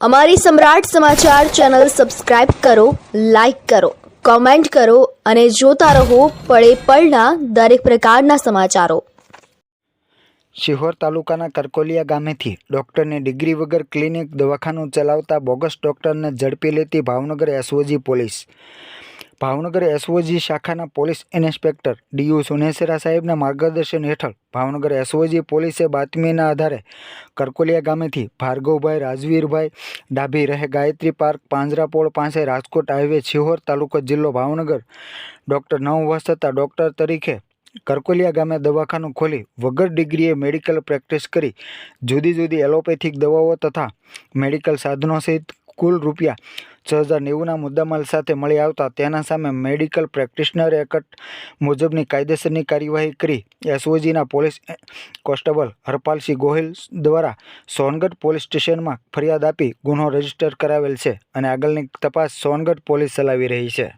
અમારી Samrat Samachar channel subscribe કરો, like કરો, કોમેન્ટ કરો અને જોતા રહો પળે પળના દરેક પ્રકારના સમાચારો. શિહોર તાલુકાના કરકોલિયા ગામેથી ડોક્ટરની ડિગ્રી વગર ક્લિનિક દવાખાનું ચલાવતા બોગસ ડોક્ટરને ઝડપી લેતી Bhavnagar SOG police Bhavnagar SOG શાખાના પોલીસ ઇન્સ્પેક્ટર ડીયુ સુનેસરા સાહેબના માર્ગદર્શન હેઠળ ભાવનગર એસઓજી પોલીસે બાતમીના આધારે કરકોલિયા ગામેથી ભાર્ગવભાઈ રાજવીરભાઈ ડાભી રહે ગાયત્રી પાર્ક પાંજરાપોળ પાસે રાજકોટ હાઈવે શિહોર તાલુકો જિલ્લો ભાવનગર ડૉક્ટર નવ વર્ષ થતાં ડૉક્ટર તરીકે કરકોલિયા ગામે દવાખાનું ખોલી વગર ડિગ્રીએ મેડિકલ પ્રેક્ટિસ કરી જુદી જુદી એલોપેથિક દવાઓ તથા મેડિકલ સાધનો સહિત કુલ રૂપિયા છ હજાર નેવુંના મુદ્દામાલ સાથે મળી આવતા તેના સામે મેડિકલ પ્રેક્ટિશનર એક્ટ મુજબની કાયદેસરની કાર્યવાહી કરી. એસઓજીના પોલીસ કોન્સ્ટેબલ હરપાલસિંહ ગોહિલ દ્વારા સોનગઢ પોલીસ સ્ટેશનમાં ફરિયાદ આપી ગુનો રજિસ્ટર કરાવેલ છે અને આગળની તપાસ સોનગઢ પોલીસ ચલાવી રહી છે.